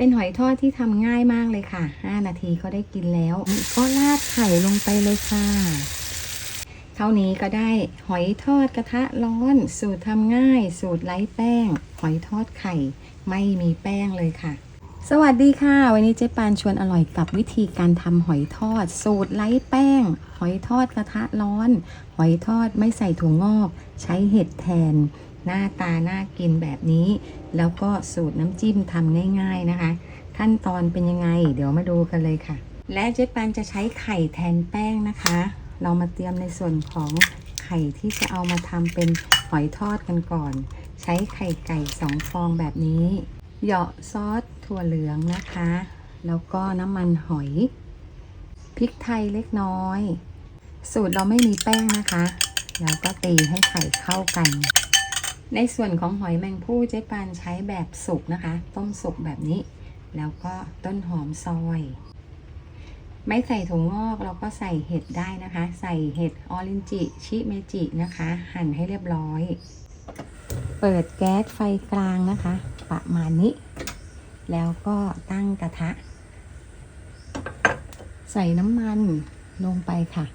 เป็นหอยทอดที่ทำง่ายมากเลยค่ะ 5 นาทีก็ได้กินแล้ว ก็ราดไข่ลงไปเลยค่ะ เท่านี้ก็ได้หอยทอดกระทะร้อน สูตรทำง่าย สูตรไร้แป้ง หอยทอดไข่ ไม่มีแป้งเลยค่ะ สวัสดีค่ะ วันนี้เจ๊ปานชวนอร่อยกับวิธีการทำหอยทอด สูตรไร้แป้ง หอยทอดกระทะร้อน หอยทอดไม่ใส่ถั่วงอก ใช้เห็ดแทน หน้าตาน่ากินแบบนี้ แล้วก็สูตรน้ำจิ้มทำง่ายๆนะคะ ขั้นตอนเป็นยังไง เดี๋ยวมาดูกันเลยค่ะ และเจ๊ปานจะใช้ไข่แทนแป้งนะคะ เรามาเตรียมในส่วนของไข่ที่จะเอามาทำเป็นหอยทอดกันก่อน ใช้ไข่ไก่สองฟองแบบนี้ เหยาะซอสถั่วเหลืองนะคะ แล้วก็น้ำมันหอยพริกไทยเล็กน้อย สูตรเราไม่มีแป้งนะคะ แล้วก็ตีให้ไข่เข้ากัน ในส่วนของหอยแมงผู้เจ๊ปานใช้แบบสุกนะคะ ต้มสุกแบบนี้ แล้วก็ต้นหอมซอย ไม่ใส่ถั่วงอกเราก็ใส่เห็ดได้นะคะ ใส่เห็ดออรินจิ ชิเมจินะคะ หั่นให้เรียบร้อย เปิดแก๊สไฟกลางนะคะ ประมาณนี้ แล้วก็ตั้งกระทะ ใส่น้ำมันลงไปค่ะ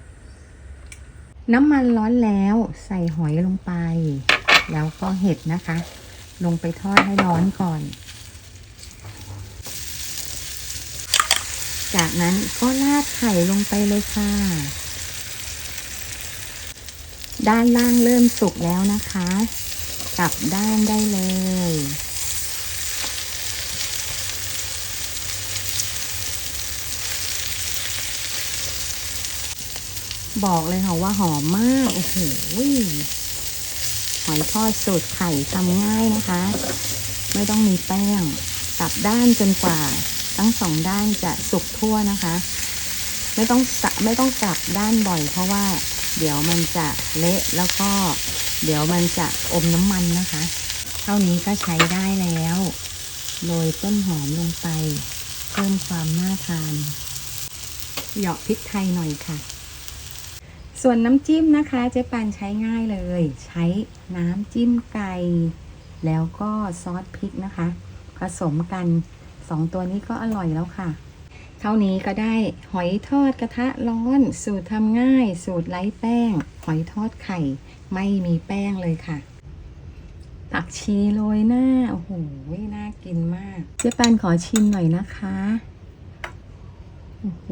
น้ำมันร้อนแล้วใส่หอยลงไป แล้วก็เห็ดนะคะ ลงไปทอดให้ร้อนก่อน จากนั้นก็ราดไข่ลงไปเลยค่ะ ด้านล่างเริ่มสุกแล้วนะคะกลับด้านได้เลย บอกเลยค่ะว่าหอมมาก โอ้โห หอยทอดสูตรไข่ทำง่ายนะคะ ไม่ต้องมีแป้งกลับด้านจนกว่า ทั้งสองด้านจะสุกทั่วนะคะ ไม่ต้องสะไม่ต้องกลับด้านบ่อย เพราะว่า เดี๋ยวมันจะเละแล้วก็ เดี๋ยวมันจะอมน้ำมันนะคะ เท่านี้ก็ใช้ได้แล้วโรยต้นหอมลงไป เพิ่มความน่าทาน เหยาะพริกไทยหน่อยค่ะ ส่วนน้ำจิ้มนะคะเจ๊ปานใช้ง่ายเลย ใช้น้ำจิ้มไก่ แล้วก็ซอสพริกนะคะ ผสมกันสองตัวนี้ก็อร่อยแล้วค่ะ เท่านี้ก็ได้หอยทอดกระทะร้อน สูตรทำง่าย สูตรไร้แป้ง หอยทอดไข่ ไม่มีแป้งเลยค่ะผักชีโรยหน้า โอ้โห น่ากินมาก เจ๊ปานขอชิมหน่อยนะคะ โอ้โห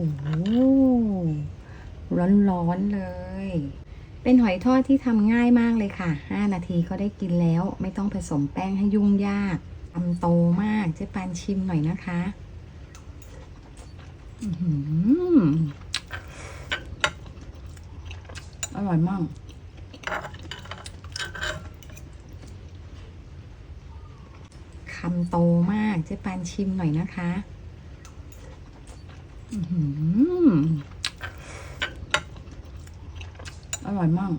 ร้อนๆเลย เป็นหอยทอดที่ทำง่ายมากเลยค่ะ 5 นาทีก็ได้กินแล้ว ไม่ต้องผสมแป้งให้ยุ่งยากทำโตมากเจ๊ปานชิมหน่อยนะคะอร่อยมาก คำโตมากเจ๊ปานชิมหน่อยนะคะ อื้อหืออ ร่อยมาก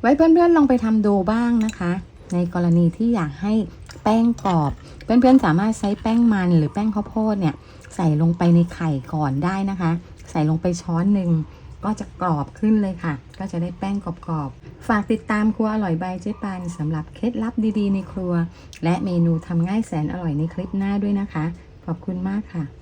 ไว้เพื่อนๆลองไปทำดูบ้างนะคะ ในกรณีที่อยากให้แป้งกรอบ เพื่อนๆสามารถใช้แป้งมันหรือแป้งข้าวโพดเนี่ย ใส่ลงไปในไข่ก่อนได้นะคะ ใส่ลงไปช้อนหนึ่งก็จะกรอบขึ้นเลยค่ะ ก็จะได้แป้งกรอบๆ ฝากติดตามครัวอร่อยใบเจ๊ปานสำหรับเคล็ดลับดีๆ ในครัว และเมนูทำง่ายแสนอร่อยในคลิปหน้าด้วยนะคะ ขอบคุณมากค่ะ